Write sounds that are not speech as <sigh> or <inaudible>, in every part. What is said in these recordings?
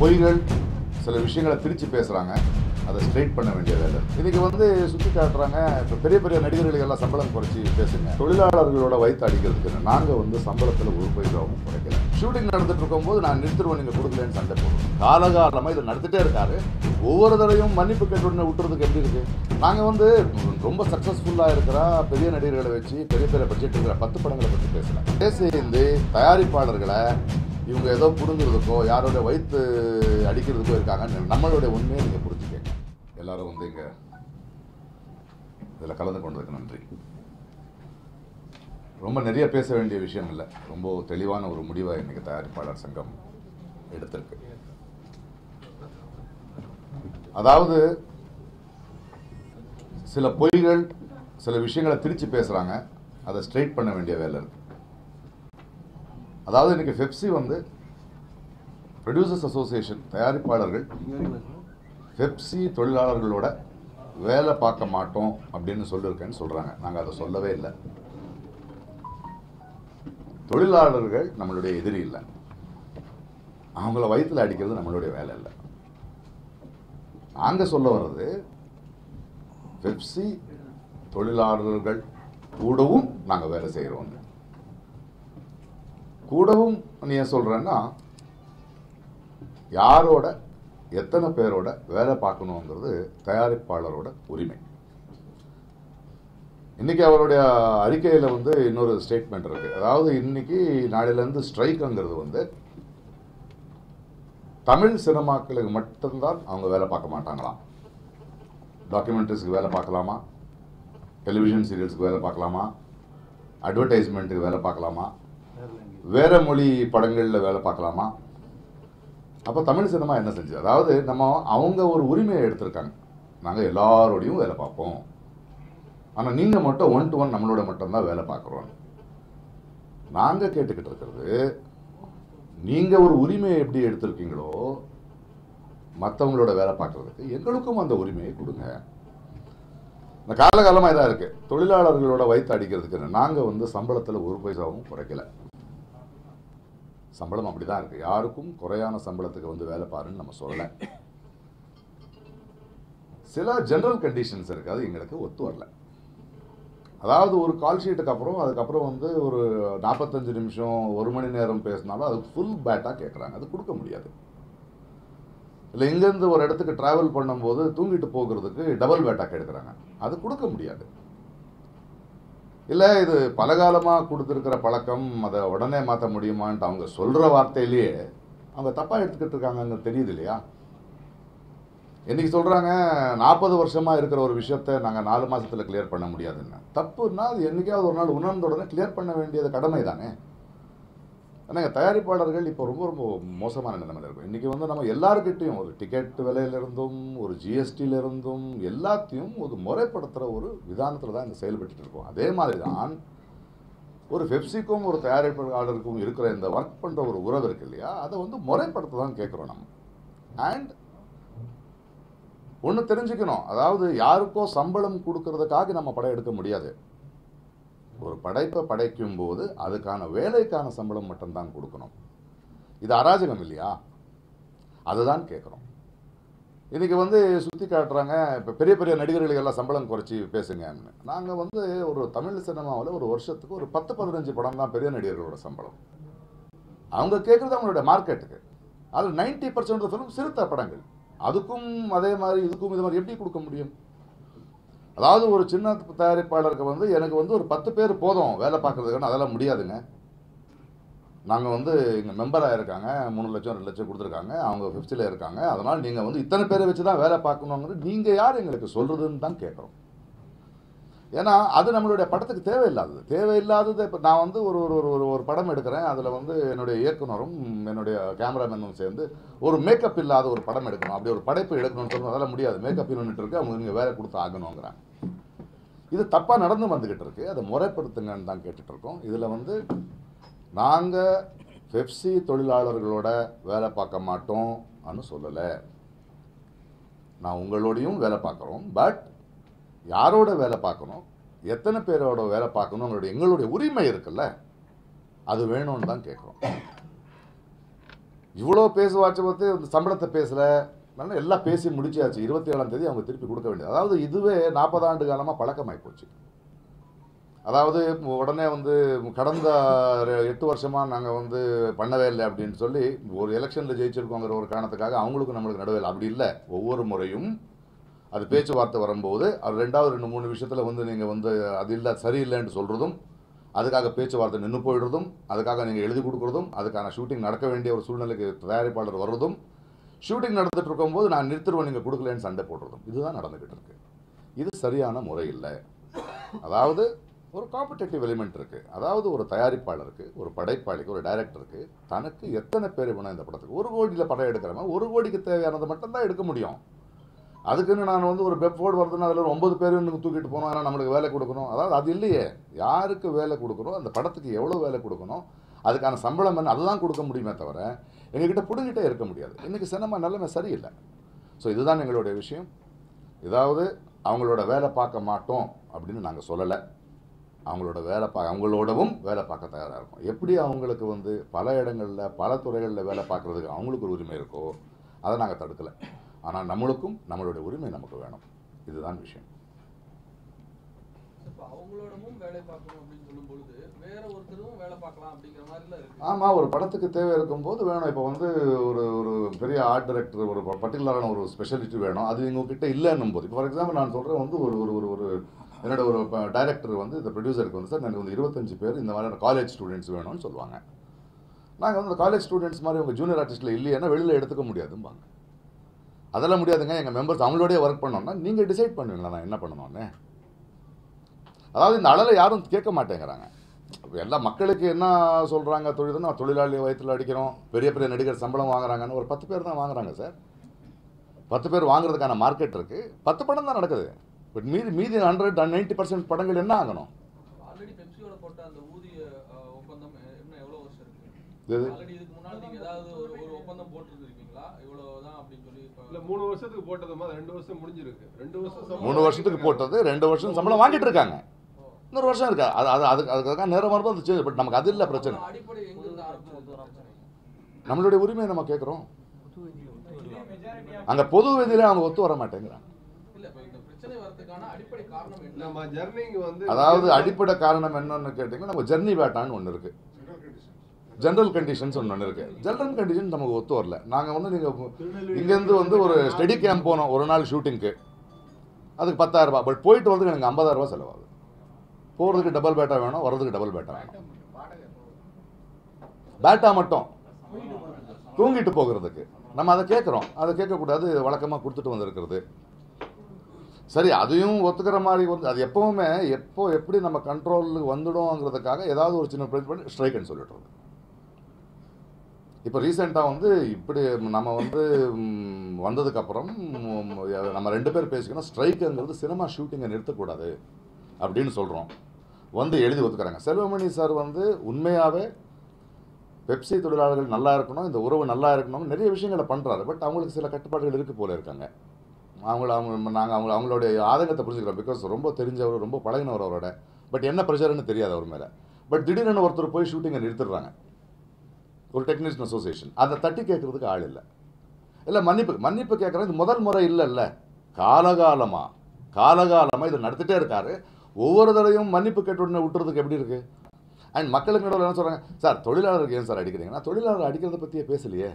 பொய்கள் சில விஷயங்களை பிரித்து பேசுகிறாங்க அதை ஸ்ட்ரைட் பண்ண வேண்டிய வேலை இன்னைக்கு வந்து சுற்றி காட்டுறாங்க. இப்போ பெரிய பெரிய நடிகர்களுக்கு எல்லாம் சம்பளம் குறைச்சி பேசுங்க. தொழிலாளர்களோட வயிற்று அடிக்கிறதுக்கு நாங்கள் வந்து சம்பளத்தில் ஒரு பைசாவும் குறைக்கல. ஷூட்டிங் நடந்துட்டு இருக்கும்போது நான் நிறுத்துருவேன் நீங்கள் கொடுக்கலன்னு சண்டை போடுவோம். காலகாலமாக இதை நடத்திட்டே இருக்காரு. ஒவ்வொரு தடையும் மன்னிப்பு கேட்டு உடனே விட்டுறதுக்கு எப்படி இருக்கு? நாங்கள் வந்து ரொம்ப சக்ஸஸ்ஃபுல்லாக இருக்கிற பெரிய நடிகர்களை வச்சு பெரிய பெரிய பட்ஜெட் இருக்கிற பத்து படங்களை பற்றி பேசலாம் இருந்து தயாரிப்பாளர்களை இவங்க ஏதோ புடுங்கிறதுக்கோ யாரோட வயிற்று அடிக்கிறதுக்கோ இருக்காங்க நம்மளுடைய உண்மையை நீங்கள் புரிஞ்சுக்கங்க. எல்லாரும் வந்து இங்கே இதில் கலந்து கொண்டதுக்கு நன்றி. ரொம்ப நிறைய பேச வேண்டிய விஷயம் இல்லை ரொம்ப தெளிவான ஒரு முடிவை இன்றைக்கி தயாரிப்பாளர் சங்கம் எடுத்திருக்கு. அதாவது சில பொய்கள் சில விஷயங்களை திரிச்சு பேசுகிறாங்க அதை ஸ்ட்ரைட் பண்ண வேண்டிய வேலை இருக்குது அதாவது இன்றைக்கி ஃபெப்சி வந்து ப்ரொடியூசர்ஸ் அசோசியேஷன் தயாரிப்பாளர்கள் ஃபெப்சி தொழிலாளர்களோட வேலை பார்க்க மாட்டோம் அப்படின்னு சொல்லியிருக்கேன்னு சொல்கிறாங்க நாங்கள் அதை சொல்லவே இல்லை. தொழிலாளர்கள் நம்மளுடைய எதிரி இல்லை. அவங்கள வயிற்றில் அடிக்கிறது நம்மளுடைய வேலை இல்லை. நாங்கள் சொல்ல வர்றது பெப்சி தொழிலாளர்கள் கூடவும் நாங்கள் வேலை செய்கிறோம் கூடவும் நீ ஏன் சொல்கிறேன்னா யாரோட எத்தனை பேரோட வேலை பார்க்கணுங்கிறது தயாரிப்பாளரோட உரிமை. இன்றைக்கி அவருடைய அறிக்கையில் வந்து இன்னொரு ஸ்டேட்மெண்ட் இருக்குது அதாவது இன்னைக்கு நாளையிலேருந்து ஸ்ட்ரைக்குங்கிறது வந்து தமிழ் சினிமாக்களுக்கு மட்டும்தான் அவங்க வேலை பார்க்க மாட்டாங்களாம். டாக்குமெண்ட்ரிஸ்க்கு வேலை பார்க்கலாமா? டெலிவிஷன் சீரியல்ஸ்க்கு வேலை பார்க்கலாமா? அட்வர்டைஸ்மெண்ட்டுக்கு வேலை பார்க்கலாமா? வேற மொழி படங்களில் வேலை பார்க்கலாமா? அப்போ தமிழ் சினிமா என்ன செஞ்சது அதாவது நம்ம அவங்க ஒரு உரிமையை எடுத்திருக்காங்க. நாங்கள் எல்லாரோடையும் வேலை பார்ப்போம். ஆனால் நீங்கள் மட்டும் ஒன் டு ஒன் நம்மளோட மட்டும்தான் வேலை பார்க்குறோம். நாங்கள் கேட்டுக்கிட்டு இருக்கிறது நீங்கள் ஒரு உரிமையை எப்படி எடுத்திருக்கீங்களோ மற்றவங்களோட வேலை பார்க்குறதுக்கு எங்களுக்கும் அந்த உரிமையை கொடுங்க. இந்த காலகாலமாக இதாக இருக்குது தொழிலாளர்களோட வயிற்று அடிக்கிறதுக்கு நாங்கள் வந்து சம்பளத்தில் ஒரு பைசாவும் குறைக்கல. சம்பளம் அப்படி தான் இருக்குது யாருக்கும் குறையான சம்பளத்துக்கு வந்து வேலை பாருன்னு நம்ம சொல்லலை. சில ஜென்ரல் கண்டிஷன்ஸ் இருக்குது அது எங்களுக்கு ஒத்து வரல. அதாவது ஒரு கால் ஷீட்டுக்கு அப்புறம் அதுக்கப்புறம் வந்து ஒரு நாற்பத்தஞ்சு நிமிஷம் ஒரு மணி நேரம் பேசினாலும் அது ஃபுல் பேட்டாக கேட்குறாங்க அது கொடுக்க முடியாது. இல்லை இங்கேருந்து ஒரு இடத்துக்கு ட்ராவல் பண்ணும்போது தூங்கிட்டு போகிறதுக்கு டபுள் பேட்டாக எடுக்கிறாங்க அது கொடுக்க முடியாது. இல்லை இது பலகாலமாக கொடுத்துருக்கிற பழக்கம் அதை உடனே மாற்ற முடியுமான்ட்டு அவங்க சொல்கிற வார்த்தையிலேயே அவங்க தப்பாக எடுத்துக்கிட்டு இருக்காங்கன்னு தெரியுது இல்லையா? இன்னைக்கு சொல்கிறாங்க நாற்பது வருஷமாக இருக்கிற ஒரு விஷயத்தை நாங்கள் நாலு மாதத்தில் கிளியர் பண்ண முடியாதுன்னு. தப்புன்னா அது என்னைக்காவது ஒரு நாள் உணர்ந்த உடனே கிளியர் பண்ண வேண்டியது கடமை தானே ஆனால் தயாரிப்பாளர்கள் இப்போ ரொம்ப ரொம்ப மோசமான நிலைமையில் இருக்கும். இன்றைக்கி வந்து நம்ம எல்லாருக்கிட்டையும் ஒரு டிக்கெட் விலையிலிருந்தும் ஒரு ஜிஎஸ்டியில இருந்தும் எல்லாத்தையும் ஒரு முறைப்படுத்துகிற ஒரு விதானத்தில் தான் இங்கே செயல்பட்டு இருக்கோம். அதே மாதிரி தான் ஒரு பெப்சிக்கும் ஒரு தயாரிப்பாளருக்கும் இருக்கிற இந்த ஒர்க் பண்ணுற ஒரு உறவு இருக்கு இல்லையா? அதை வந்து முறைப்படுத்த தான் கேட்குறோம் நம்ம. அண்ட் ஒன்று தெரிஞ்சுக்கணும். அதாவது யாருக்கோ சம்பளம் கொடுக்கறதுக்காக நம்ம படம் எடுக்க முடியாது. ஒரு படைப்பை படைக்கும் போது அதுக்கான வேலைக்கான சம்பளம் மட்டும்தான் கொடுக்கணும். இது அராஜகம் இல்லையா? அதுதான் கேட்குறோம். இன்றைக்கி வந்து சுற்றி காட்டுறாங்க இப்போ பெரிய பெரிய நடிகர்களுக்கு எல்லாம் சம்பளம் குறைச்சி பேசுங்கன்னு. நாங்கள் வந்து ஒரு தமிழ் சினிமாவில் ஒரு வருஷத்துக்கு ஒரு பத்து பதினஞ்சு படம் தான் பெரிய நடிகர்களோட சம்பளம். அவங்க கேட்குறது அவங்களோட மார்க்கெட்டுக்கு. அதில் நைன்டி பர்சன்ட் ஃபிலிம் சிறுத்த படங்கள். அதுக்கும் அதே மாதிரி இதுக்கும் இது மாதிரி எப்படி கொடுக்க முடியும்? அதாவது ஒரு சின்ன தயாரிப்பாளருக்கு வந்து எனக்கு வந்து ஒரு பத்து பேர் போதும் வேலை பார்க்குறதுக்கான அதெல்லாம் முடியாதுங்க. நாங்கள் வந்து இங்கே மெம்பராக இருக்காங்க. மூணு லட்சம் ரெண்டு லட்சம் கொடுத்துருக்காங்க. அவங்க ஃபிஃப்த்தில் இருக்காங்க. அதனால் நீங்கள் வந்து இத்தனை பேரை வச்சு தான் வேலை பார்க்கணுங்கிறது நீங்கள் யார் எங்களுக்கு சொல்கிறதுன்னு தான் கேட்குறோம். ஏன்னா அது நம்மளுடைய படத்துக்கு தேவையில்லாதது. தேவையில்லாதது இப்போ நான் வந்து ஒரு ஒரு ஒரு ஒரு படம் எடுக்கிறேன். அதில் வந்து என்னுடைய இயக்குனரும் என்னுடைய கேமராமேனும் சேர்ந்து ஒரு மேக்கப் இல்லாத ஒரு படம் எடுக்கணும். அப்படி ஒரு படைப்பு எடுக்கணும்னு சொல்லணும் அதெல்லாம் முடியாது. மேக்கப் யூனிட் இருக்கு. அவங்க நீங்கள் வேலை கொடுத்து ஆகணுங்கிறாங்க. இது தப்பாக நடந்து வந்துக்கிட்டு இருக்கு. அதை முறைப்படுத்துங்கன்னு தான் கேட்டுட்டு இருக்கோம். இதில் வந்து நாங்கள் பெப்சி தொழிலாளர்களோட வேலை பார்க்க மாட்டோம்னு சொல்லலை. நான் உங்களோடையும் வேலை பார்க்குறோம். பட் யாரோட வேலை பார்க்கணும்? எத்தனை பேரோட வேலை பார்க்கணுங்கிறது எங்களுடைய உரிமை இருக்குல்ல. அது வேணும்னு தான் கேட்குறோம். இவ்வளோ பேசுவாச்சு பார்த்து இந்த சம்பளத்தை பேசலை. நல்லா எல்லாம் பேசி முடிச்சாச்சு. இருபத்தி ஏழாம் தேதி அவங்க திருப்பி கொடுக்க வேண்டியது. அதாவது இதுவே நாற்பது ஆண்டு காலமாக பழக்கமாகி போச்சு. அதாவது உடனே வந்து கடந்த எட்டு வருஷமாக நாங்கள் வந்து பண்ணவே இல்லை அப்படின்னு சொல்லி ஒரு எலெக்ஷனில் ஜெயிச்சிருக்கோங்கிற ஒரு காரணத்துக்காக அவங்களுக்கும் நம்மளுக்கு நடுவில் அப்படி இல்லை. ஒவ்வொரு முறையும் அது பேச்சுவார்த்தை வரும்போது அது ரெண்டாவது ரெண்டு மூணு விஷயத்தில் வந்து நீங்கள் வந்து அது இல்லை சரியில்லைன்னு சொல்கிறதும் அதுக்காக பேச்சுவார்த்தை நின்று போயிடுறதும் அதுக்காக நீங்கள் எழுதி கொடுக்குறதும் அதுக்கான ஷூட்டிங் நடக்க வேண்டிய ஒரு சூழ்நிலைக்கு தயாரிப்பாளர் வர்றதும் ஷூட்டிங் நடந்துட்டு இருக்கும்போது நான் நிறுத்துருவேன் நீங்கள் கொடுக்கலன்னு சண்டை போடுறதும். இதுதான் நடந்துக்கிட்டு இருக்கு இது சரியான முறை இல்லை அதாவது ஒரு காம்படேட்டிவ் எலிமெண்ட் இருக்குது அதாவது ஒரு தயாரிப்பாளருக்கு ஒரு படைப்பாளிக்கு ஒரு டைரக்டருக்கு தனக்கு எத்தனை பேர் வேணும் இந்த படத்துக்கு? ஒரு கோடியில் படம் எடுக்கிறவன் ஒரு கோடிக்கு தேவையானதை மட்டும்தான் எடுக்க முடியும். அதுக்குன்னு நான் வந்து ஒரு வெப்ஃபோர்டு வருதுன்னா அதில் ஒரு ஒன்பது பேர் இன்னும் தூக்கிட்டு போனோம் ஆனால் நம்மளுக்கு வேலை கொடுக்கணும்? அதாவது அது இல்லையே. யாருக்கு வேலை கொடுக்கணும் அந்த படத்துக்கு எவ்வளோ வேலை கொடுக்கணும்? அதுக்கான சம்பளம் என்ன? அதுதான் கொடுக்க முடியுமே தவிர எங்ககிட்ட பிடுங்கிட்டே இருக்க முடியாது. இன்றைக்கி சினிமா நிலைமை சரியில்லை. ஸோ இதுதான் எங்களுடைய விஷயம். ஏதாவது அவங்களோட வேலை பார்க்க மாட்டோம் அப்படின்னு நாங்கள் சொல்லலை. அவங்களோட வேலை பார்க்க அவங்களோடவும் வேலை பார்க்க தயாராக இருக்கும். எப்படி அவங்களுக்கு வந்து பல இடங்களில் பல துறைகளில் வேலை பார்க்குறதுக்கு அவங்களுக்கு ஒரு உரிமை இருக்கோ அதை நாங்கள் தடுக்கலை. ஆனால் நம்மளுக்கும் நம்மளுடைய உரிமை நமக்கு வேணும். இதுதான் விஷயம். அவங்களோடமும் வேலை பார்க்கணும் அப்படின்னு சொல்லும் பொழுது வேற ஒருத்தரும் வேலை பார்க்கலாம் அப்படிங்கிற மாதிரிலாம் இருக்கு. ஆமாம் ஒரு படத்துக்கு தேவை இருக்கும்போது வேணும். இப்போ வந்து ஒரு ஒரு பெரிய ஆர்ட் டைரக்டர் ஒரு பர்டிகுலரான ஒரு ஸ்பெஷலிட்டி வேணும். அது எங்ககிட்ட இல்லைன்னும் போது. இப்போ ஃபார் எக்ஸாம்பிள் நான் சொல்கிறேன் வந்து ஒரு ஒரு ஒரு ஒரு என்னோட ஒரு டைரக்டர் வந்து இந்த ப்ரொடியூசருக்கு வந்து சார் எனக்கு வந்து இருபத்தஞ்சு பேர் இந்த மாதிரியான காலேஜ் ஸ்டூடெண்ட்ஸ் வேணும்னு சொல்லுவாங்க. நாங்கள் வந்து காலேஜ் ஸ்டூடெண்ட்ஸ் மாதிரி உங்கள் ஜூனியர் ஆர்டிஸ்ட்டில் இல்லையேன்னா வெளியில் எடுத்துக்க முடியாதும்பாங்க. அதெல்லாம் முடியாதுங்க. எங்கள் மெம்பர்ஸ் அவங்களோடய ஒர்க் பண்ணோம்னா நீங்கள் டிசைட் பண்ணுவீங்களா நான் என்ன பண்ணணும்னு? அதாவது இந்த அளவில் யாரும் கேட்க மாட்டேங்கிறாங்க. எல்லா மக்களுக்கு என்ன சொல்கிறாங்க தொழில்னா தொழிலாளி வயிற்றில் அடிக்கிறோம் பெரிய பெரிய நடிகர் சம்பளம் வாங்குறாங்கன்னு ஒரு பத்து பேர் தான் வாங்குறாங்க சார். பத்து பேர் வாங்குறதுக்கான மார்க்கெட் இருக்குது பத்து படம் தான் நடக்குது. பட் மீதி மீதி ஹண்ட்ரட் நைன்ட்டி பர்சன்ட் படங்கள் என்ன ஆகணும்? ஆல்ரெடி பெப்சியோட போட்ட அந்த ஊதிய அஹ், ஒப்பந்தம் எ- இன்னும் எவ்வளவு வருஷம் இருக்கு? இது ஆல்ரெடி இதுக்கு முன்னாடி நீங்க ஏதாவது ஒரு ஒரு ஒப்பந்தம் போட்டுருக்கீங்களா இவ்வளவுதான் அப்படின்னு சொல்லி இப்ப இல்ல மூணு வருஷத்துக்கு போட்டதுமா ரெண்டு வருஷம் முடிஞ்சிருக்கு. ரெண்டு வருஷம் சம்பளம் மூணு வருஷத்துக்கு போட்டது ரெண்டு வருஷம் சம்பளம் வாங்கிட்டு இருக்காங்க. இன்னொரு வருஷம் இருக்கா? அது அது அதுக்கு அதுக்காக நேரம் வரும்போது பட் நமக்கு அது இல்லை பிரச்சனை. நம்மளுடைய உரிமையை நம்ம கேட்குறோம். அங்கே பொது விதியில அவங்க ஒத்து வர மாட்டேங்கிறாங்க. இல்ல இப்ப இந்த பிரச்சனை வரதுக்கான அடிப்படை காரணம் என்ன நம்ம ஜர்னிங் வந்து அதாவது அடிப்படை காரணம் என்னன்னு கேட்டிங்கன்னா நம்ம ஜெர்னி வேட்டான்னு ஒன்று இருக்குது ஜென்ரல் கண்டிஷன்ஸ் ஒன்று இருக்குது ஜென்ரல் கண்டிஷன் நமக்கு ஒத்து வரல. நாங்கள் வந்து நீங்கள் இங்கேருந்து வந்து ஒரு ஸ்டடி கேம்ப் போனோம். ஒரு நாள் ஷூட்டிங்க்கு அதுக்கு பத்தாயிரம் ரூபாய். பட் போயிட்டு வந்து எனக்கு ஐம்பதாயிரம் ரூபாய் செலவாகுது. போகிறதுக்கு டபுள் பேட்டா வேணும் வர்றதுக்கு டபுள் பேட்டா வேணும். பேட்டா மட்டும். தூங்கிட்டு போகிறதுக்கு. நம்ம அதை கேட்குறோம். அதை கேட்கக்கூடாது வழக்கமாக கொடுத்துட்டு வந்திருக்கிறது. சரி அதையும் ஒத்துக்கிற மாதிரி வந்து அது எப்பவுமே எப்போ எப்படி நம்ம கண்ட்ரோலுக்கு வந்துடும்ங்கிறதுக்காக ஏதாவது ஒரு சின்ன பிரச்சனை பண்ணி ஸ்ட்ரைக்குன்னு சொல்லிடுறது இப்போ ரீசெண்டாக வந்து இப்படி நம்ம வந்து வந்ததுக்கப்புறம் நம்ம ரெண்டு பேர் பேசிக்கணும் ஸ்ட்ரைக்குங்கிறது சினிமா ஷூட்டிங்கை நிறுத்தக்கூடாது. அப்படின்னு சொல்கிறோம் வந்து எழுதி ஒத்துக்கிறாங்க செல்வமணி சார் வந்து உண்மையாகவே பெப்சி தொழிலாளர்கள் நல்லா இருக்கணும் இந்த உறவு நல்லா இருக்கணும் நிறைய விஷயங்களை பண்ணுறாரு பட் அவங்களுக்கு சில கட்டுப்பாடுகள் இருக்குது போல இருக்காங்க. அவங்கள அவங்க நாங்கள் அவங்க அவங்களுடைய ஆதங்கத்தை புரிஞ்சுக்கிறோம். பிகாஸ் ரொம்ப தெரிஞ்சவர் ரொம்ப பழகினவர் அவரோட. பட் என்ன ப்ரெஷர்னு தெரியாது அவர் மேலே. பட் திடீர்னு ஒருத்தர் போய் ஷூட்டிங்கை நிறுத்துடுறாங்க. ஒரு டெக்னீஷியன் அசோசியேஷன் அதை தட்டி கேட்குறதுக்கு ஆள் இல்லை. இல்லை மன்னிப்பு மன்னிப்பு கேட்குறது இது முதல் முறை இல்லைல்ல. காலகாலமாக காலகாலமாக இதை நடத்திட்டே இருக்காரு. ஒவ்வொரு தடவையும் மன்னிப்பு கேட்ட உடனே விட்டுறதுக்கு எப்படி இருக்குது அண்ட் மக்களுக்கு நடுவில் என்ன சொல்கிறாங்க சார் தொழிலாளருக்கு ஏன் சார் அடிக்கிறீங்கன்னா தொழிலாளர் அடிக்கிறத பற்றியே பேசலையே.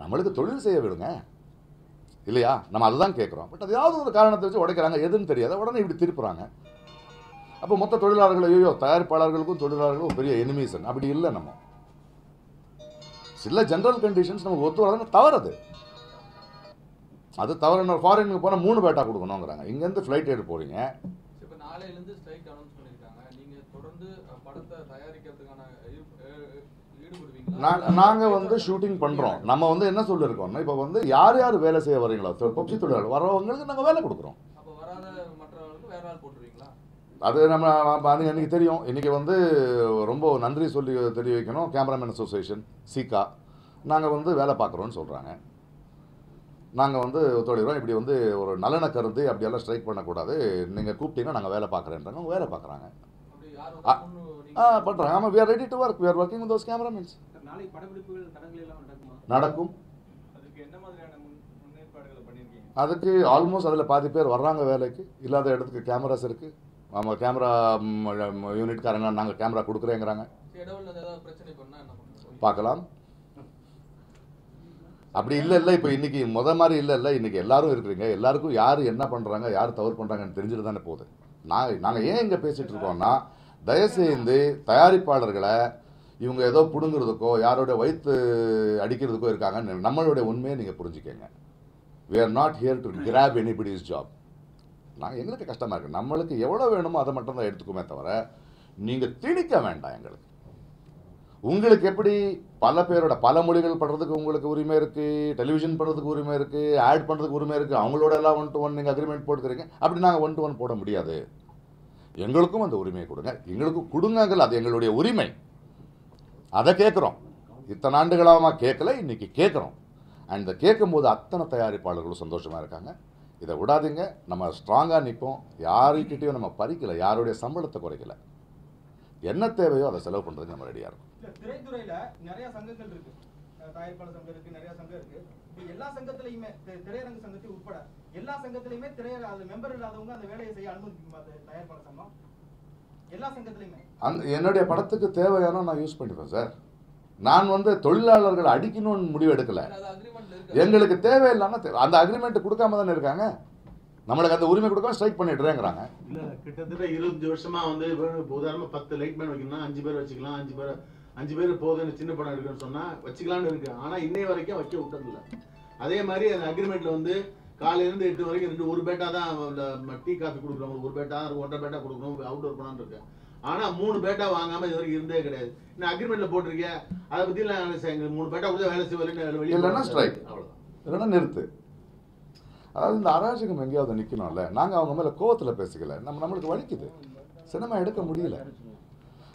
நம்மளுக்கு தொழில் செய்ய விடுங்க. இல்லையா? நம்ம அதுதான் கேட்குறோம். பட் அதாவது ஒரு காரணத்தை வச்சு உடைக்கிறாங்க. எதுன்னு தெரியாத. உடனே இப்படி திருப்புறாங்க. அப்போ மொத்த தொழிலாளர்கள் ஐயோ தயாரிப்பாளர்களுக்கும் தொழிலாளர்களுக்கும் பெரிய எனிமீசன் அப்படி இல்லை நம்ம. சில ஜென்ரல் கண்டிஷன்ஸ் நமக்கு ஒத்து வரதுன்னு தவறது. அது தவறு ஃபாரினுக்கு போனால் மூணு பேட்டா கொடுக்கணுங்கிறாங்க இங்கேருந்து ஃப்ளைட் எடுத்து போகிறீங்க இருந்து ஸ்ட்ரைக் அனௌன்ஸ் பண்ணிருக்காங்க. நீங்க தொடர்ந்து படத்தை தயாரிக்கிறதுக்கான நாங்கள் வந்து ஷூட்டிங் பண்ணுறோம் நம்ம வந்து என்ன சொல்லியிருக்கோம்னா இப்போ வந்து யார் யார் வேலை செய்ய வரீங்களோ பப்ஜி தொழிலாளர் வரவங்களுக்கு நாங்கள் வேலை கொடுக்குறோம். அது நம்ம நம்ம அது எனக்கு தெரியும். இன்றைக்கி வந்து ரொம்ப நன்றி சொல்லி தெரிய வைக்கணும் கேமராமேன் அசோசியேஷன் சீகா நாங்கள் வந்து வேலை பார்க்குறோன்னு சொல்கிறாங்க நாங்கள் வந்து ஒத்துழைக்கிறோம். இப்படி வந்து ஒரு நலனை கருதி அப்படியெல்லாம் ஸ்ட்ரைக் பண்ணக்கூடாது. நீங்கள் கூப்பிட்டீங்கன்னா நாங்கள் வேலை பார்க்குறேன்றாங்க. அவங்க வேலை பார்க்குறாங்க. ஆ. பண்ணுறாங்க ஆமாம் are ready to work are working those cameramen நடக்குமா? அதுக்கு ஆல்மோஸ்ட் அதில் பாதி பேர் வர்றாங்க வேலைக்கு. இல்லாத இடத்துக்கு கேமராஸ் இருக்குது நம்ம கேமரா யூனிட்காரங்க நாங்கள் கேமரா கொடுக்குறேங்கிறாங்க. பார்க்கலாம். அப்படி இல்லை இல்லை இப்போ இன்னைக்கு முத மாதிரி இல்லை இல்லை இன்னைக்கு எல்லாரும் இருக்கிறீங்க. எல்லாருக்கும் யார் என்ன பண்ணுறாங்க யார் தவறு பண்ணுறாங்கன்னு தெரிஞ்சுட்டு தானே போகுது. நாங்கள் நாங்கள் ஏன் இங்கே பேசிகிட்டு இருக்கோம்னா தயவுசெய்து தயாரிப்பாளர்களை இவங்க ஏதோ பிடுங்குறதுக்கோ யாரோட வயிற்று அடிக்கிறதுக்கோ இருக்காங்கன்னு நம்மளுடைய உண்மையை நீங்கள் புரிஞ்சுக்கங்க. We are not here to grab anybody's job நாங்கள் எங்களுக்கு கஷ்டமாக இருக்குது நம்மளுக்கு எவ்வளோ வேணுமோ அதை மட்டும் தான் எடுத்துக்குமே தவிர நீங்கள் திணிக்க வேண்டாம் எங்களுக்கு. உங்களுக்கு எப்படி பல பேரோட பல மொழிகள் பண்ணுறதுக்கு உங்களுக்கு உரிமை இருக்குது டெலிவிஷன் பண்ணுறதுக்கு உரிமை இருக்குது ஆட் பண்ணுறதுக்கு உரிமை இருக்குது அவங்களோட எல்லாம் ஒன் டு ஒன் நீங்கள் அக்ரிமெண்ட் போட்டுக்கிறீங்க. அப்படி நாங்கள் ஒன் டு ஒன் போட முடியாது. எங்களுக்கும் அந்த உரிமையை கொடுங்க. எங்களுக்கும் கொடுங்கங்கள் அது எங்களுடைய உரிமை. அதை கேட்குறோம். இத்தனை ஆண்டுகளாக கேட்கல இன்றைக்கி கேட்குறோம். அண்ட் இதை கேட்கும்போது அத்தனை தயாரிப்பாளர்களும் சந்தோஷமாக இருக்காங்க. இதை விடாதீங்க. நம்ம ஸ்ட்ராங்காக நிற்போம் யாருக்கிட்டையும் நம்ம பறிக்கலை. யாருடைய சம்பளத்தை குறைக்கல. என்ன தேவையோ அதை செலவு பண்ணுறதுக்கு நம்ம ரெடியாக இருக்கும். திரைத்துறையில நிறைய சங்கங்கள் இருக்கு. தயாரிப்பாளர் சங்கம் இருக்கு நிறைய சங்கம் இருக்கு. இப்ப எல்லா சங்கத்திலயுமே திரையரங்கு சங்கத்தை உட்பட எல்லா சங்கத்திலயுமே திரையர அது மெம்பர் இல்லாதவங்க அந்த வேலையை செய்ய அனுமதிக்குமா தயாரிப்பாளர் சங்கம். எல்லா சங்கத்திலயுமே. அந்த என்னுடைய படத்துக்கு தேவையான நான் யூஸ் பண்ணிப்பேன் சார் நான் வந்து தொழிலாளர்களை அடிக்கணும்னு முடிவு எடுக்கல. அது அக்ரிமெண்ட்ல இருக்கு எங்களுக்கு தேவையில்லாம தேவை அந்த அக்ரிமெண்ட் கொடுக்காம தானே இருக்காங்க? நம்மளுக்கு அந்த உரிமை கொடுக்காம ஸ்ட்ரைக் பண்ணிடுறேங்கிறாங்க. இல்ல கிட்டத்தட்ட இருபத்தஞ்சு வருஷமா வந்து உதாரணமா பத்து லைட் மேன் வைக்கணும்னா அஞ்சு பேர் வச்சுக்கலாம் அஞ்சு பேர் அஞ்சு பேர் போதும்னு சின்ன படம் எடுக்கணும்னு சொன்னா வச்சுக்கலாம்னு இருக்கு. ஆனா இன்னைய வரைக்கும் வைக்க விட்டது இல்ல அதே மாதிரி அந்த அக்ரிமெண்ட்ல வந்து காலையில இருந்து எட்டு வரைக்கும் ரெண்டு ஒரு பேட்டா தான் டீ காஃபி கொடுக்குறோம் ஒரு பேட்டா ஒன்றரை பேட்டா கொடுக்கணும் அவுட்டோர் பண்ணான்னு இருக்கு. ஆனா மூணு பேட்டா வாங்காம இது வரைக்கும் இருந்தே கிடையாது. இன்னும் அக்ரிமெண்ட்ல போட்டிருக்கீங்க அதை எங்களுக்கு மூணு பேட்டா கொடுத்தா வேலை செய்வதில்லை வெளியே strike. அவ்வளவுதான். இல்லைன்னா நிறுத்து. அதாவது இந்த அராஜகம் எங்கேயாவது நிற்கணும்ல நாங்கள் அவங்க மேலே கோவத்தில் பேசிக்கல. நம்ம நம்மளுக்கு வலிக்குது. சினிமா எடுக்க முடியல.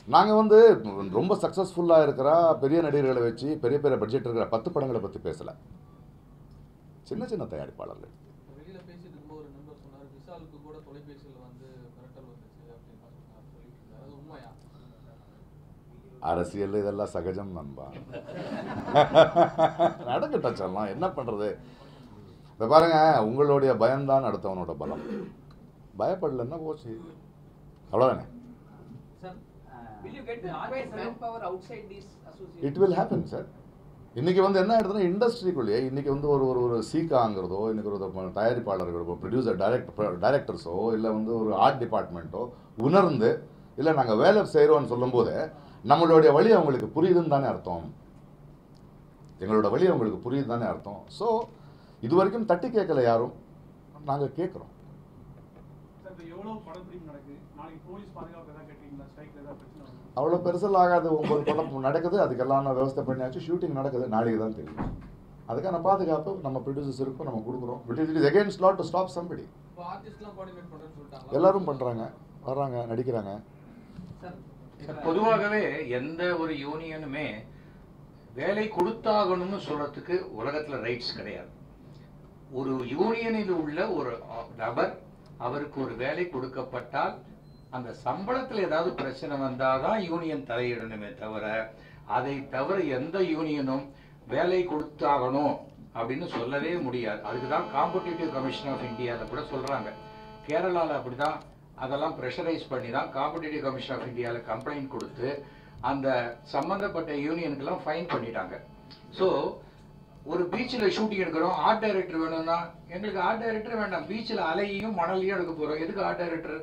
நாங்கள் வந்து ரொம்ப சக்ஸஸ்ஃபுல்லாக இருக்கிற பெரிய நடிகர்களை வச்சு பெரிய பெரிய பட்ஜெட் இருக்கிற பத்து படங்களை பற்றி பேசலை. சின்ன சின்ன தயாரிப்பாளர்கள். அரசியல் இதெல்லாம் சகஜம் நண்பா. <laughs> நடக்கட்டும் சொல்லலாம் என்ன பண்ணுறது இதை பாருங்க உங்களுடைய பயம்தான் அடுத்தவனோட பலம். பயப்படலன்னா போச்சு. அவ்வளோதானே will you get the required manpower outside these associations? It will happen sir இன்னைக்கு வந்து என்ன ஆயிடுதுன்னா இண்டஸ்ட்ரிக்குள்ளேயே இன்னைக்கு வந்து ஒரு ஒரு ஒரு சீக்காங்கிறதோ இன்னைக்கு ஒரு தயாரிப்பாளர்களோ ப்ரொடியூசர் டைரக்டர் டைரக்டர்ஸோ இல்லை வந்து ஒரு ஆர்ட் டிபார்ட்மெண்ட்டோ உணர்ந்து இல்லை நாங்கள் வேலை செய்கிறோம்னு சொல்லும்போது நம்மளுடைய வழி அவங்களுக்கு புரியுதுன்னு தானே அர்த்தம். எங்களோட வழி அவங்களுக்கு புரியுது தானே அர்த்தம். ஸோ இது வரைக்கும் தட்டி கேட்கல யாரும். நாங்கள் கேட்குறோம். சார் இப்போ எவ்வளோ படப்பிடிப்பு நடக்குது? நாளைக்கு போலீஸ் பாதுகாப்பு கேட்டீங்களா? அவ்வளோ பெருசில் ஆகாது. ஒன்பது படம் <laughs> நடக்குது அதுக்கெல்லாம் நான் விவஸ்தை பண்ணியாச்சு. ஷூட்டிங் நடக்குது நாளைக்கு தான் தெரியும். அதுக்கான பாதுகாப்பு நம்ம ப்ரொடியூசர்ஸ் இருக்கும் நம்ம கொடுக்குறோம். But it is against lot to stop somebody எல்லாரும் பண்ணுறாங்க வர்றாங்க நடிக்கிறாங்க. பொதுவாகவே எந்த ஒரு யூனியனுமே வேலை கொடுத்தாகணும்னு சொல்றதுக்கு உலகத்துல ரைட்ஸ் கிடையாது. ஒரு யூனியனில் உள்ள ஒரு நபர் அவருக்கு ஒரு வேலை கொடுக்கப்பட்டால் அந்த சம்பளத்துல ஏதாவது பிரச்சனை வந்தாதான் யூனியன் தலையிடணுமே தவிர அதை தவிர எந்த யூனியனும் வேலை கொடுத்தாகணும் அப்படின்னு சொல்லவே முடியாது. அதுக்கு தான் காம்படிட்டிவ் கமிஷன் ஆஃப் இந்தியாவில் கூட சொல்றாங்க. அப்படி அப்படிதான் அதெல்லாம் ப்ரெஷரைஸ் பண்ணி தான் காம்படிட்டிவ் கமிஷன் ஆஃப் இந்தியாவில் கம்ப்ளைண்ட் கொடுத்து அந்த சம்பந்தப்பட்ட யூனியனுக்கெல்லாம் ஃபைன் பண்ணிட்டாங்க. ஸோ ஒரு பீச்சில் ஷூட்டிங் எடுக்கிறோம் ஆர்ட் டைரக்டர் வேணும்னா எங்களுக்கு ஆர்ட் டைரக்டர் வேண்டாம். பீச்சில் அலையையும் மணலையும் எடுக்க போகிறோம் எதுக்கு ஆர்ட் டைரக்டர்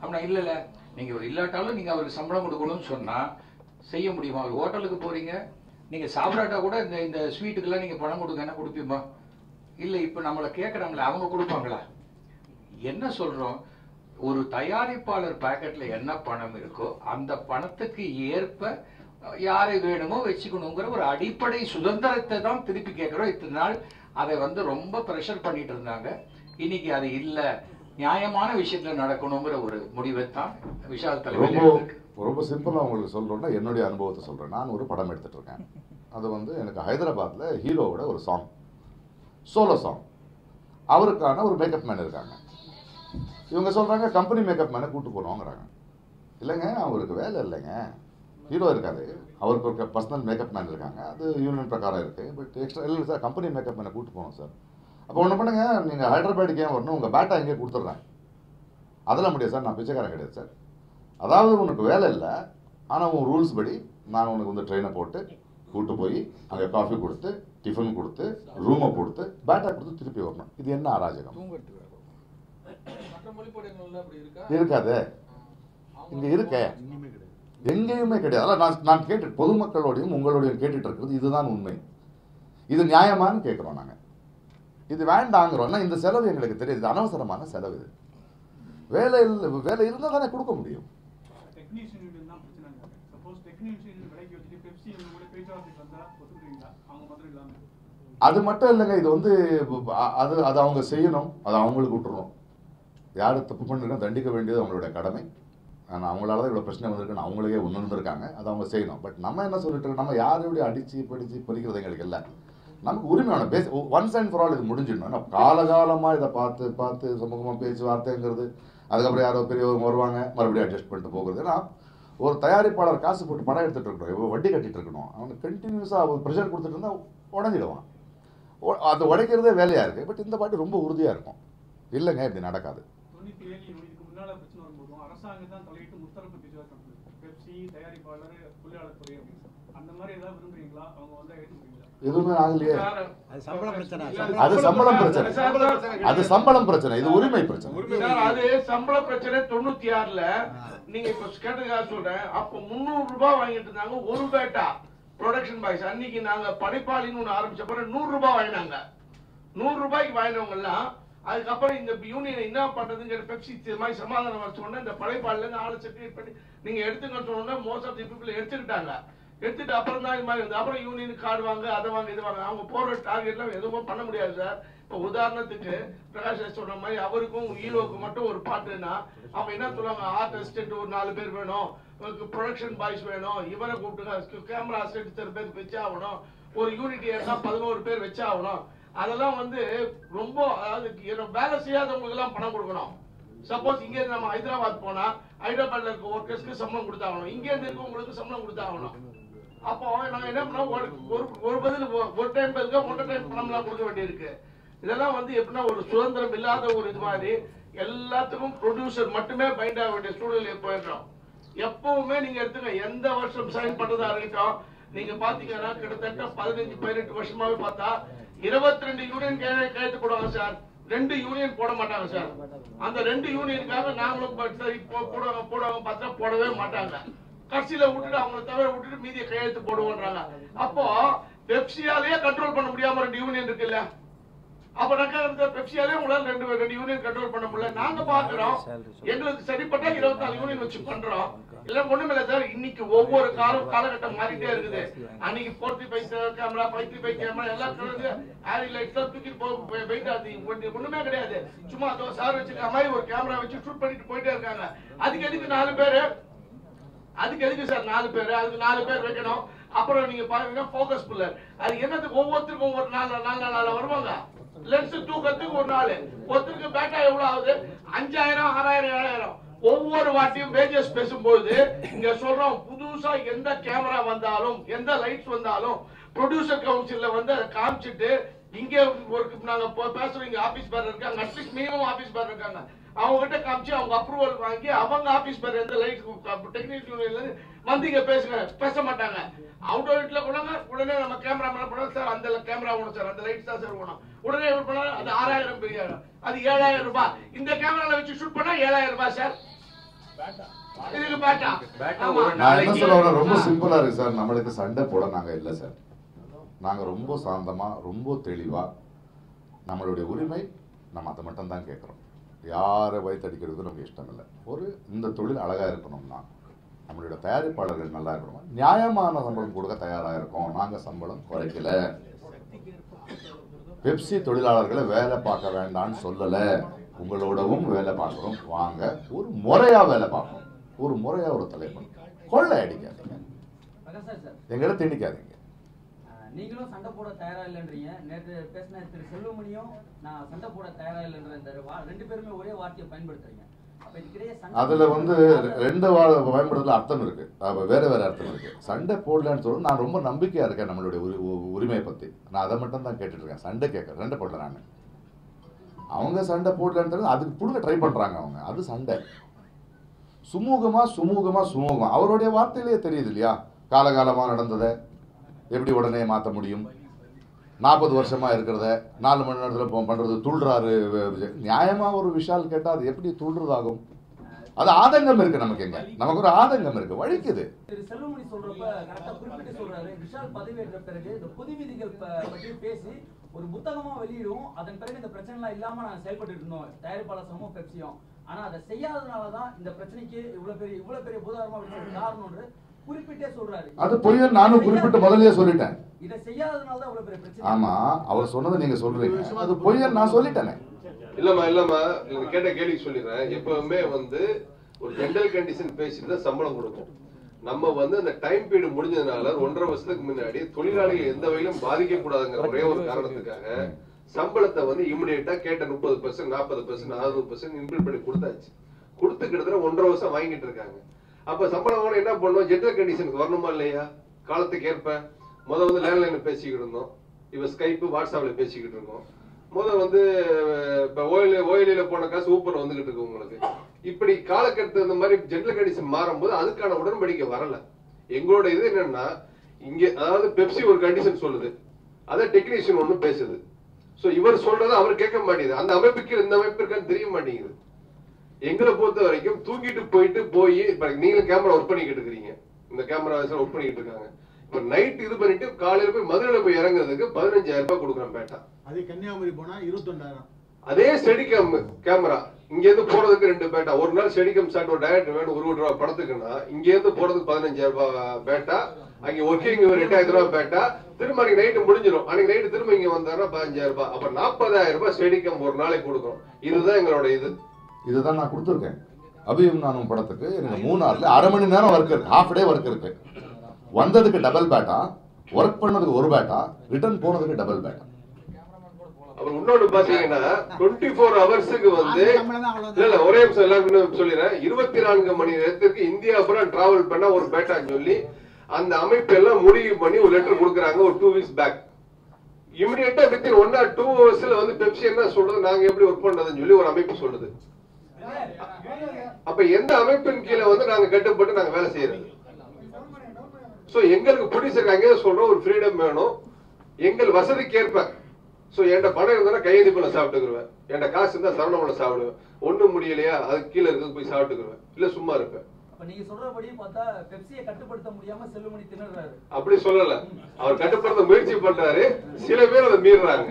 அப்படின்னா இல்லை இல்லை. நீங்கள் இல்லாட்டாலும் நீங்கள் அவருக்கு சம்பளம் கொடுக்கணும்னு சொன்னால் செய்ய முடியுமா? ஒரு ஹோட்டலுக்கு போகிறீங்க நீங்கள் சாப்பிடாட்டா கூட இந்த இந்த ஸ்வீட்டுக்கெல்லாம் நீங்கள் பணம் கொடுங்கன்னா கொடுப்பீமா? இல்லை இப்போ நம்மளை கேட்குறாங்களே அவங்க கொடுப்பாங்களா? என்ன சொல்கிறோம் ஒரு தயாரிப்பாளர் பேக்கெட்டில் என்ன பணம் இருக்கோ அந்த பணத்துக்கு ஏற்ப யாரை வேணுமோ வச்சுக்கணுங்கிற ஒரு அடிப்படை சுதந்திரத்தை தான் திருப்பி கேட்குறோம். இத்தனை நாள் அதை வந்து ரொம்ப ப்ரெஷர் பண்ணிட்டு இருந்தாங்க. இன்னைக்கு அது இல்லை. நியாயமான விஷயத்துல நடக்கணுங்கிற ஒரு முடிவை தான் விஷால் தலைவர் ரொம்ப சிம்பிளாக உங்களுக்கு சொல்கிறோன்னா என்னுடைய அனுபவத்தை சொல்கிறேன் நான் ஒரு படம் எடுத்துட்டு இருக்கேன் அது வந்து எனக்கு ஹைதராபாத்தில் ஹீரோவோட ஒரு சாங் சோலோ சாங் அவருக்கான ஒரு மேக்கப் மேன் இருக்காங்க. இவங்க சொல்கிறாங்க கம்பெனி மேக்கப் மேனை கூட்டு போனோங்கிறாங்க இல்லைங்க அவருக்கு வேலை இல்லைங்க. ஹீரோ இருக்காரு. அவருக்கு ஒரு பர்சனல் மேக்கப் மேன் இருக்காங்க. அது யூனியன் பிரகாரம் இருக்கு. பட் எக்ஸ்ட்ரா இல்லை சார் கம்பெனி மேக்கப் மேனை கூட்டு போகணும் சார் அப்போ ஒன்று பண்ணுங்க நீங்கள் ஹைதராபாத்துக்கு ஏன் வரணும் உங்கள் பேட்டா எங்கேயே கொடுத்துட்றேன். அதெல்லாம் முடியாது சார் நான் பிச்சைக்காரன் கிடையாது சார். அதாவது உனக்கு வேலை இல்லை ஆனால் உன் ரூல்ஸ் படி நான் உனக்கு வந்து ட்ரெயினை போட்டு கூட்டு போய் அங்கே காஃபி கொடுத்து டிஃபன் கொடுத்து ரூமை கொடுத்து பேட்டா கொடுத்து திருப்பி வரணும். இது என்ன அராஜகம்? இருக்காது. இங்கே இருக்க. இருக்காதே இருக்கே எங்கேயுமே கிடையாது. அதான் நான் நான் கேட்டு பொதுமக்களோடையும் உங்களோடையும் கேட்டுட்டு இருக்கிறது இதுதான் உண்மை. இது நியாயமான்னு கேட்குறோம் நாங்கள் இது வேண்டாங்கிறோம்னா இந்த செலவு எங்களுக்கு தெரியுது அனவசரமான செலவு இது. வேலை இல்லை வேலை இருந்தால் தானே கொடுக்க முடியும். அது மட்டும் இல்லைங்க இது வந்து அது அது அவங்க செய்யணும். அது அவங்களுக்கு விட்டுறணும். யார் தப்பு பண்ணிருக்கோம் தண்டிக்க வேண்டியது அவங்களுடைய கடமை. ஆனால் அவங்களால தான் இவ்வளோ பிரச்சனை வந்திருக்குன்னு அவங்களுக்கே உணர்ந்திருக்காங்க. அதை அவங்க செய்யணும். பட் நம்ம என்ன சொல்லிட்டு நம்ம யாரையும் அடித்து படித்து பறிக்கிறது எங்களுக்கு இல்லை. நமக்கு உரிமை பேச ஒன்ஸ் அண்ட் ஃபார் ஆல் இது முடிஞ்சிடணும். காலகாலமாக இதை பார்த்து பார்த்து சுமூகமாக பேச்சுவார்த்தைங்கிறது அதுக்கப்புறம் யாரோ பெரியவங்க வருவாங்க மறுபடியும் அட்ஜஸ்ட் பண்ணிட்டு போகிறது. ஏன்னா ஒரு தயாரிப்பாளர் காசு போட்டு படம் எடுத்துகிட்டு இருக்கணும். இவ்வளோ வட்டி கட்டிட்டு இருக்கணும். அவனுக்கு கண்டினியூஸாக ஒரு ப்ரெஷர் கொடுத்துட்டு இருந்தால் உடஞ்சிடுவான். அது உடைக்கிறதே வேலையாக இருக்குது பட் இந்த பாட்டு ரொம்ப உறுதியாக இருக்கும். இல்லைங்க இப்படி நடக்காது. தயாரிப்பாளர் தொழிலாளர் துறை அந்த மாதிரி ஏதாவது விரும்புறீங்களா? அவங்க வந்து எதுவுமே ஆகலையே. அது சம்பள பிரச்சனை. அது சம்பளம் பிரச்சனை. அது சம்பளம் பிரச்சனை. இது உரிமை பிரச்சனை. சார், அது சம்பள பிரச்சனை தொண்ணூத்தி ஆறுல நீங்க இப்ப கேட்டதுக்காக சொல்றேன். அப்ப முந்நூறு ரூபாய் வாங்கிட்டு இருந்தாங்க ஒரு பேட்டா. ப்ரொடக்ஷன் பாய்ஸ் அன்னைக்கு நாங்க படைப்பாளின்னு ஒண்ணு ஆரம்பிச்ச பிறகு நூறு ரூபாய் வாங்கினாங்க. நூறு ரூபாய்க்கு வாங்கினவங்க எல்லாம் அதுக்கப்புறம் இந்த யூனியன் என்ன பண்றதுங்கிற பெப்சி இது மாதிரி சமாதானம் வச்ச உடனே இந்த படைப்பாளில இருந்து ஆளை செட்டில் பண்ணி நீங்க எடுத்துக்க சொன்ன மோஸ்ட் ஆஃப் தி பீப்புள் எடுத்துக்கிட்டாங்க. எடுத்துட்டு அப்புறம் தான் இது மாதிரி வந்து அப்புறம் யூனியன் கார்டு வாங்க அதை வாங்க இது வாங்க. அவங்க போற டார்கெட்லாம் எதுவும் பண்ண முடியாது சார் இப்போ உதாரணத்துக்கு பிரகாஷ் சொல்ற சொன்ன மாதிரி அவருக்கும் ஹீரோவுக்கு மட்டும் ஒரு பாட்டுன்னா அவங்க என்ன சொல்லுவாங்க? ஆர்ட் ஒரு நாலு பேர் வேணும். ப்ரொடக்ஷன் பாய்ஸ் வேணும். இவரை கூப்பிட்டு கேமரா அசிஸ்டன்ட் இத்தனை பேர் வச்சாகணும். ஒரு யூனிட் ஏறினா பதினோரு பேர் வச்சாகணும். அதெல்லாம் வந்து ரொம்ப அதாவது என்ன வேலை செய்யாதவங்களுக்கு எல்லாம் பணம் கொடுக்கணும். சப்போஸ் இங்கே நம்ம ஹைதராபாத் போனா ஹைதராபாத்ல இருக்க ஒர்க்கர்ஸ்க்கு சம்பளம் கொடுத்தாகணும். இங்கே இருந்து இருக்கவங்களுக்கு சம்பளம் கொடுத்தாகணும். அப்போ நாங்க என்ன பண்ணோம் ஒரு ஒரு- ஒரு பதில் ஒரு டைம் பதிலுக்கு ஒன்றரை டைம் பணம்லாம் கொடுக்க வேண்டியிருக்கு. இதெல்லாம் வந்து எப்படின்னா ஒரு சுதந்திரம் இல்லாத ஒரு இது மாதிரி எல்லாத்துக்கும் ப்ரொடியூசர் மட்டுமே பைண்ட் ஆக வேண்டிய சூழ்நிலை போயிடுறோம் எப்பவுமே நீங்க எடுத்துங்க எந்த வருஷம் சைன் பண்றதா இருக்கட்டும் நீங்க பாத்தீங்கன்னா கிட்டத்தட்ட பதினஞ்சு பதினெட்டு வருஷமாவே பார்த்தா இருபத்தி ரெண்டு யூனியன் கையெழுத்து போடுவாங்க சார். ரெண்டு யூனியன் போட மாட்டாங்க சார். அந்த ரெண்டு யூனியனுக்காக நாங்களும் சரி போடுவாங்க போடுவாங்க பார்த்தா போடவே மாட்டாங்க. கடைசியில விட்டுட்டு அவங்கள தவிர விட்டுட்டு மீதியை கையெழுத்து போடுவோன்றாங்க. அப்போ பெப்சியாலேயே கண்ட்ரோல் பண்ண முடியாம ரெண்டு யூனியன் இருக்குல்ல? அப்ப நக்கா பெப்சியாலே உங்களால ரெண்டு ரெண்டு யூனியன் கண்ட்ரோல் பண்ண முடியல. நாங்க பாக்குறோம். எங்களுக்கு சரிப்பட்ட இருபத்தி நாலு யூனியன் வச்சு பண்றோம். இல்ல ஒண்ணுமே இல்ல சார் இன்னைக்கு ஒவ்வொரு காலம் காலகட்டம் மாறிட்டே இருக்குது. அன்னைக்கு forty five camera fifty five camera எல்லாம் கலந்து ஆரி லைட்ஸ் தூக்கி போயிட்டு அது ஒண்ணு- ஒண்ணுமே கிடையாது. சும்மா அதோ சார் வச்சிருக்க மாதிரி ஒரு கேமரா வச்சு ஷூட் பண்ணிட்டு போயிட்டே இருக்காங்க. அதுக்கு எதுக்கு நாலு பேரு? அதுக்கு எதுக்கு சார் நாலு பேர்? அதுக்கு நாலு பேர் வைக்கணும். அப்புறம் நீங்க பாருங்க ஃபோக்கஸ் புல்லர் அது என்னத்துக்கு ஒவ்வொருத்தருக்கும் ஒவ்வொரு நாள் நாலு நாள் வருவாங்க லென்ஸ் தூக்கத்துக்கு ஒரு நாள். ஒருத்தருக்கு பேட்டா எவ்வளவு ஆகுது? அஞ்சாயிரம் ஆறாயிரம் ஏழாயிரம். ஒவ்வொரு வாட்டியும் பேஜஸ் பேசும்போது இங்க சொல்றோம் புதுசா எந்த கேமரா வந்தாலும் எந்த லைட்ஸ் வந்தாலும் ப்ரொடியூசர் கவுன்சில்ல வந்து அதை காமிச்சிட்டு இங்க ஒரு நாங்க பேசுறோம் இங்க ஆபீஸ் பேர் இருக்காங்க அட்லீஸ்ட் மினிமம் ஆபீஸ் பேர் இருக்காங்க. அவங்க கிட்ட காமிச்சு அவங்க அப்ரூவல் வாங்கி அவங்க ஆபீஸ் பேர் எந்த லைட் டெக்னிக்கல் யூனியன்ல இருந்து வந்து இங்க பேசுங்க பேச மாட்டாங்க. அவுட் வீட்ல கொண்டாங்க உடனே நம்ம கேமரா மேல போனோம் சார் அந்த கேமரா வேணும் சார். அந்த லைட் தான் சார் வேணும் உடனே என்ன பண்ணாங்க அது ஆறாயிரம் பெரிய அது ஏழாயிரம் ரூபாய். இந்த கேமரால வச்சு ஷூட் பண்ணா ஏழாயிரம் ரூபாய் சார். இதுக்கு பேட்டா நான் என்ன சொல்ல ரொம்ப. சிம்பிளா இருக்கு சார். நம்மளுக்கு சண்டை போட நாங்க இல்லை சார். நாங்க ரொம்ப சாந்தமா ரொம்ப தெளிவா நம்மளுடைய உரிமை நம்ம அதை மட்டும் தான் கேட்குறோம். யாரை வயிற்றடிக்கிறது நமக்கு இஷ்டம் இல்லை ஒரு இந்த தொழில் அழகாக இருக்கணும்னா நம்மளோட தயாரிப்பாளர்கள் நல்லா இருக்கணும்? நியாயமான சம்பளம் கொடுக்க தயாராக இருக்கோம். நாங்கள் சம்பளம் குறைக்கல. பெப்சி தொழிலாளர்களை வேலை பார்க்க வேண்டாம்னு சொல்லலை. உங்களோடவும் வேலை பார்க்குறோம் வாங்க. ஒரு முறையாக வேலை பார்க்கணும் ஒரு முறையாக ஒரு தலைப்பு. கொள்ளை அடிக்காதீங்க எங்களை திணிக்காதீங்க. நீங்களும் சண்டை போட தயாரா இல்லைன்றீங்க. நேற்று பேசின திரு செல்வமணியும் நான் சண்டை போட தயாரா இல்லைன்ற இந்த ரெண்டு பேருமே ஒரே வார்த்தையை பயன்படுத்துறீங்க. அதுல வந்து ரெண்டு வா- பயன்படுத்தல அர்த்தம் இருக்கு. வேற வேற அர்த்தம் இருக்கு. சண்டை போடலன்னு சொல்லி நான் ரொம்ப நம்பிக்கையா இருக்கேன் நம்மளுடைய உரிமையை பத்தி. நான் அதை மட்டும் தான் கேட்டுட்டு இருக்கேன். சண்டை கேட்கறேன் சண்டை போடல நான். அவங்க சண்டை போடலன்னு அதுக்கு புடுங்க ட்ரை பண்றாங்க அவங்க. அது சண்டை. சுமூகமா சுமூகமா சுமூகமா. அவருடைய வார்த்தையிலேயே தெரியுது இல்லையா? காலகாலமா நடந்ததை. எப்படி உடனே மாற்ற முடியும்? நாற்பது வருஷமா இருக்கிறத நாலு மணி நேரத்தில் பண்ணுறது பண்றது துள்ளுறாரு நியாயமா ஒரு விஷால் கேட்டா அது எப்படி துள்ளுறதாகும் அது ஆதங்கம் இருக்கு நமக்கு எங்க? நமக்கு ஒரு ஆதங்கம் இருக்கு வழிக்குது செல்வமணி சொல்றப்ப கரெக்டா குறிப்பிட்டு சொல்றாரு. விஷால் பதவியேற்ற பிறகு இந்த பொது விதிகள் பற்றி பேசி ஒரு புத்தகமா வெளியிடுவோம் அதன் பிறகு இந்த பிரச்சனை எல்லாம் இல்லாம நாங்க செயல்பட்டு இருந்தோம். தயாரிப்பாளர் சமூகம் பெப்சியும். ஆனா அதை செய்யாததுனாலதான் இந்த பிரச்சனைக்கு இவ்வளவு பெரிய இவ்வளவு பெரிய பூதாரமா காரணம் அது பொய்யன்னு நானும் குறிப்பிட்டு முதல்லயே சொல்லிட்டேன். இதை செய்யாததுனால தான் இவ்வளவு பெரிய பிரச்சனை. ஆமா அவர் சொன்னதை நீங்க சொல்றீங்க. அது பொய்யன்னு நான் சொல்லிட்டேனே. இல்லம்மா இல்லம்மா. நீங்க கேட்ட கேள்வி சொல்லிடுறேன். எப்பவுமே வந்து ஒரு ஜென்ரல் கண்டிஷன் பேசிட்டு தான் சம்பளம் கொடுக்கும். நம்ம வந்து அந்த டைம் பீரியட் முடிஞ்சதுனால ஒன்றரை வருஷத்துக்கு முன்னாடி தொழிலாளிகள் எந்த வகையிலும் பாதிக்க கூடாதுங்கிற ஒரே ஒரு காரணத்துக்காக சம்பளத்தை வந்து இமிடியேட்டா கேட்ட முப்பது பர்சன்ட் நாற்பது பர்சன்ட் அறுபது பர்சன்ட் இன்க்ரீட் பண்ணி கொடுத்தாச்சு. கொடுத்து கிட்டத்தட்ட ஒன்றரை வருஷம் வாங்கிட்டு இருக்காங்க. அப்ப சம்பளம் என்ன பண்ணுவோம் ஜென்ரல் கண்டிஷனுக்கு வரணுமா இல்லையா? காலத்துக்கு ஏற்ப முதல் வந்து லேண்ட்லைனில் பேசிக்கிட்டு இருந்தோம். இப்ப ஸ்கைப்பு வாட்ஸ்அப்ல பேசிக்கிட்டு இருக்கோம். முதல் வந்து இப்போ இப்ப ஓயில போன காசு ஊப்பர் வந்துகிட்டு இருக்கு உங்களுக்கு. இப்படி காலக்கட்டத்து இந்த மாதிரி ஜென்ரல் கண்டிஷன் மாறும்போது அதுக்கான உடன்படிக்கை வரல. எங்களோட இது என்னன்னா இங்க அதாவது பெப்சி ஒரு கண்டிஷன் சொல்லுது. அதை டெக்னீஷியன் ஒண்ணு பேசுது. சோ இவர் சொல்றதை அவர் கேட்க மாட்டேங்குது. அந்த அமைப்புக்கு இந்த அமைப்பு இருக்கான்னு தெரிய மாட்டேங்குது. எங்களை பொறுத்த வரைக்கும் தூங்கிட்டு போயிட்டு போய் இப்ப நீங்களும் கேமரா ஒர்க் பண்ணிக்கிட்டு இருக்கிறீங்க. இந்த கேமரா ஒர்க் பண்ணிக்கிட்டு இருக்காங்க. இப்ப நைட் இது பண்ணிட்டு காலையில போய் மதுரையில போய் இறங்குறதுக்கு பதினஞ்சாயிரம் ரூபாய் கொடுக்குறோம் பேட்டா. அதே கன்னியாகுமரி போனா இருபத்தொண்டாயிரம். அதே ஸ்டெடிகம் கேமரா இங்க இருந்து போறதுக்கு ரெண்டு பேட்டா. ஒரு நாள் ஸ்டெடிகம் ஷாட் ஒரு டயட் வேணும் ஒரு கோடி ரூபாய் படத்துக்குன்னா இங்க இருந்து போறதுக்கு பதினஞ்சாயிரம் ரூபாய் பேட்டா. அங்க ஒர்க்கிங் ஒரு எட்டாயிரம் ரூபாய் பேட்டா. திரும்ப அன்னைக்கு நைட்டு முடிஞ்சிடும் அன்னைக்கு நைட்டு திரும்ப இங்க வந்தாருன்னா பதினஞ்சாயிரம் ரூபாய். அப்ப நாற்பதாயிரம் ரூபாய் ஸ்டெடிகம் ஒரு நாளைக்கு கொடுக்கும் இதுதான் எங்களோட இது. இதுதான் நான் கொடுத்துருக்கேன். அபியும் நானும் படத்துக்கு எனக்கு மூணார்ல அரை மணி நேரம் ஒர்க் இருக்கு. ஹாஃப் டே ஒர்க் இருக்கு. வந்ததுக்கு டபுள் பேட்டா ஒர்க் பண்ணதுக்கு ஒரு பேட்டா ரிட்டர்ன் போனதுக்கு டபுள் பேட்டா அப்புறம் இன்னொன்னு பாத்தீங்கன்னா டுவெண்ட்டி ஃபோர் ஹவர்ஸுக்கு வந்து இல்ல ஒரே நிமிஷம் எல்லாருக்கும் சொல்லிடுறேன். இருபத்தி நான்கு மணி நேரத்துக்கு இந்தியா பூரா டிராவல் பண்ண ஒரு பேட்டான்னு சொல்லி அந்த அமைப்பு எல்லாம் முடிவு பண்ணி ஒரு லெட்டர் கொடுக்குறாங்க ஒரு two weeks back immediately within one or two ஹவர்ஸ்ல வந்து பெப்சி என்ன சொல்றது நாங்க எப்படி ஒர்க் பண்றதுன்னு சொல்லி ஒரு அமைப்பு சொல்லுது. அப்ப எந்த அமைப்பின் கீழே வந்து நாங்க கட்டுப்பட்டு நாங்க வேலை செய்யறது? சோ எங்களுக்கு பிடிச்சிருக்கு அங்கே சொல்றோம் ஒரு ஃப்ரீடம் வேணும். எங்கள் வசதிக்கு ஏற்ப சோ என்கிட்ட பணம் இருந்தா கையெழுப்புல சாப்பிட்டுக்குருவேன். என்கிட்ட காசு இருந்தா சரவணமல சாப்பிடுவேன். ஒண்ணும் முடியலையா அதுக்கு கீழே இருக்கிறது போய் சாப்பிட்டுக்குருவேன். இல்ல சும்மா இருப்பேன். அப்ப நீங்க சொல்றபடி பார்த்தா பெப்சியை கட்டுப்படுத்த முடியாம செல்லுமணி திணறாரு அப்படி சொல்லல. அவர் கட்டுப்படுத்த முயற்சி பண்றாரு. சில பேர் அதை மீறுறாங்க.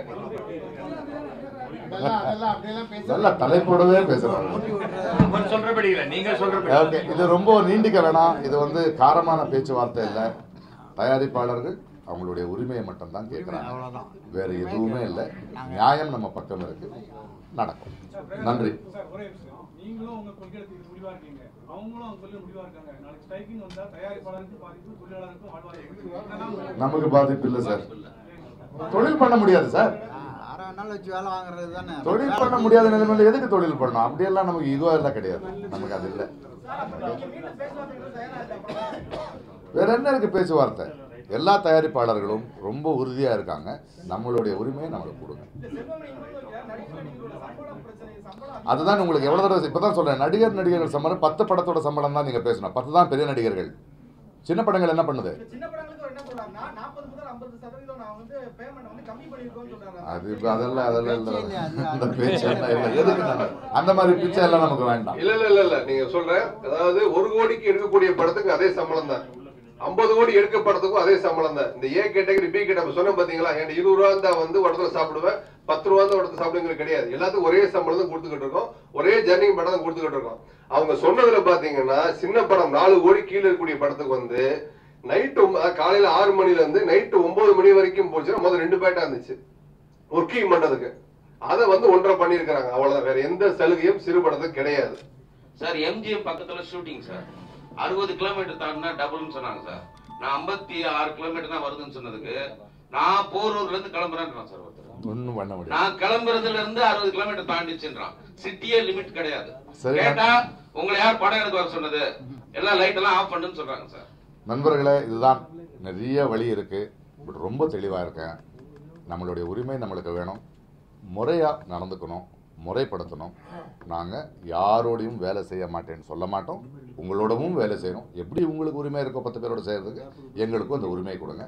நல்ல தலைப்போடவே பேசுறாங்க இது ரொம்ப நீண்டிக்க வேணாம் இது வந்து காரமான பேச்சுவார்த்தை இல்லை. தயாரிப்பாளர்கள் அவங்களுடைய உரிமையை மட்டும்தான் கேட்குறாங்க வேற எதுவுமே இல்லை. நியாயம் நம்ம பக்கம் இருக்கு. நடக்கும். நன்றி. நமக்கு பாதிப்பு இல்லை சார். தொழில் பண்ண முடியாது சார். வச்சு வேலை வாங்குறது தானே? தொழில் பண்ண முடியாத நிலைமையில எதுக்கு தொழில் பண்ணணும்? அப்படியெல்லாம் நமக்கு இதுவா எல்லாம் கிடையாது. நமக்கு அது இல்லை. வேற என்ன இருக்கு பேச்சுவார்த்தை? எல்லா தயாரிப்பாளர்களும் ரொம்ப உறுதியா இருக்காங்க. நம்மளுடைய உரிமையை நம்மளுக்கு கொடுங்க. அதுதான் உங்களுக்கு எவ்வளவு தடவை இப்பதான் சொல்றேன் நடிகர் நடிகர்கள் சம்பளம் பத்து படத்தோட சம்பளம் தான் நீங்க பேசணும். பத்து தான் பெரிய நடிகர்கள். சின்ன படங்கள் என்ன பண்ணுது? அது இப்ப அதெல்லாம் அதெல்லாம் இல்லை. அந்த பேச்சு எல்லாம் இல்லை. எதுக்கு அந்த மாதிரி பிச்சை எல்லாம் நமக்கு வேண்டாம். இல்ல இல்ல இல்ல இல்ல. நீங்க சொல்றேன் அதாவது ஒரு கோடிக்கு எடுக்கக்கூடிய படத்துக்கு அதே சம்பளம் தான். ஐம்பது கோடி எடுக்க படத்துக்கும் அதே சம்பளம் தான். இந்த ஏ கேட்டகரி பி கேட்டகரி சொன்ன பாத்தீங்களா? என் இருபது ரூபா தான் வந்து உடத்துல இடத்துல சாப்பிடுவேன் பத்து ரூபா தான் இடத்துல சாப்பிடுங்கிறது கிடையாது. எல்லாத்துக்கும் ஒரே சம்பளம் தான் கொடுத்துக்கிட்டு இருக்கோம். ஒரே ஜர்னிங் படம் தான் கொடுத்துக்கிட்டு இருக்கோம். அவங்க சொன்னதுல பாத்தீங்கன்னா சின்ன படம் நாலு கோடி கீழே இருக்கக்கூடிய படத்துக்கு வந்து நைட்டு காலையில ஆறு மணில இருந்து நைட்டு ஒன்பது மணி வரைக்கும் போச்சுன்னா முதல் ரெண்டு பேட்டா இருந்துச்சு. ஒர்க்கிங் பண்ணதுக்கு அதை வந்து ஒன்றரை பண்ணியிருக்கிறாங்க. அவ்வளவுதான். வேற எந்த சலுகையும் சிறு படத்துக்கு கிடையாது. சார் எம்ஜிஎம் பக்கத்துல ஷூட்டிங் சார். அறுபது கிலோமீட்டர் தாண்டினா டபுள்னு சொன்னாங்க சார். நான் ஐம்பத்தி ஆறு கிலோமீட்டர் தான் வருதுன்னு சொன்னதுக்கு நான் போரூர்ல இருந்து கிளம்புறேன் சார் ஒன்றும் பண்ண முடியாது. நான் கிளம்புறதுல இருந்து அறுபது கிலோமீட்டர் தாண்டிச்சுன்றான். சிட்டியே லிமிட் கிடையாது. கேட்டா உங்களை யார் படம் எடுக்க வர சொன்னது? எல்லா லைட் எல்லாம் ஆஃப் பண்ணுன்னு சொல்றாங்க சார். நண்பர்களே இதுதான். நிறைய வழி இருக்கு. பட் ரொம்ப தெளிவாக இருக்கேன். நம்மளுடைய உரிமை நம்மளுக்கு வேணும். முறையாக நடந்துக்கணும். முறைப்படுத்தணும். நாங்கள் யாரோடையும் வேலை செய்ய மாட்டேன்னு சொல்ல மாட்டோம். உங்களோடவும் வேலை செய்யணும். எப்படி உங்களுக்கு உரிமை இருக்கோ பத்து பேரோட செய்கிறதுக்கு எங்களுக்கும் அந்த உரிமை கொடுங்க.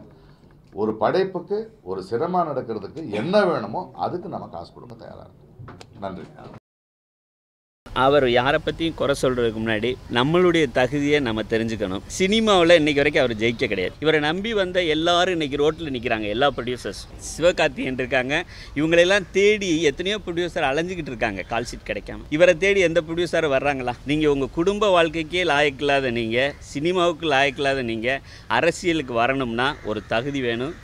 ஒரு படைப்புக்கு ஒரு சிரமம் நடக்கிறதுக்கு என்ன வேணுமோ அதுக்கு நம்ம காசு கொடுக்க தயாராக இருக்கும். நன்றி. அவர் யாரை பற்றியும் குறை சொல்கிறதுக்கு முன்னாடி நம்மளுடைய தகுதியை நம்ம தெரிஞ்சுக்கணும். சினிமாவில் இன்றைக்கி வரைக்கும் அவர் ஜெயிக்க கிடையாது. இவரை நம்பி வந்த எல்லாரும் இன்றைக்கி ரோட்டில் நிற்கிறாங்க எல்லா ப்ரொடியூசர்ஸ் சிவகார்த்திகேயன் இருக்காங்க. இவங்களெல்லாம் தேடி எத்தனையோ ப்ரொடியூசர் அலைஞ்சிக்கிட்டு இருக்காங்க. கால் ஷீட் கிடைக்காம. இவரை தேடி எந்த ப்ரொடியூசர் வர்றாங்களா? நீங்கள் உங்கள் குடும்ப வாழ்க்கைக்கே லாயக்கில்லாத நீங்கள் சினிமாவுக்கு லாயக்கில்லாத நீங்கள் அரசியலுக்கு வரணும்னா ஒரு தகுதி வேணும்.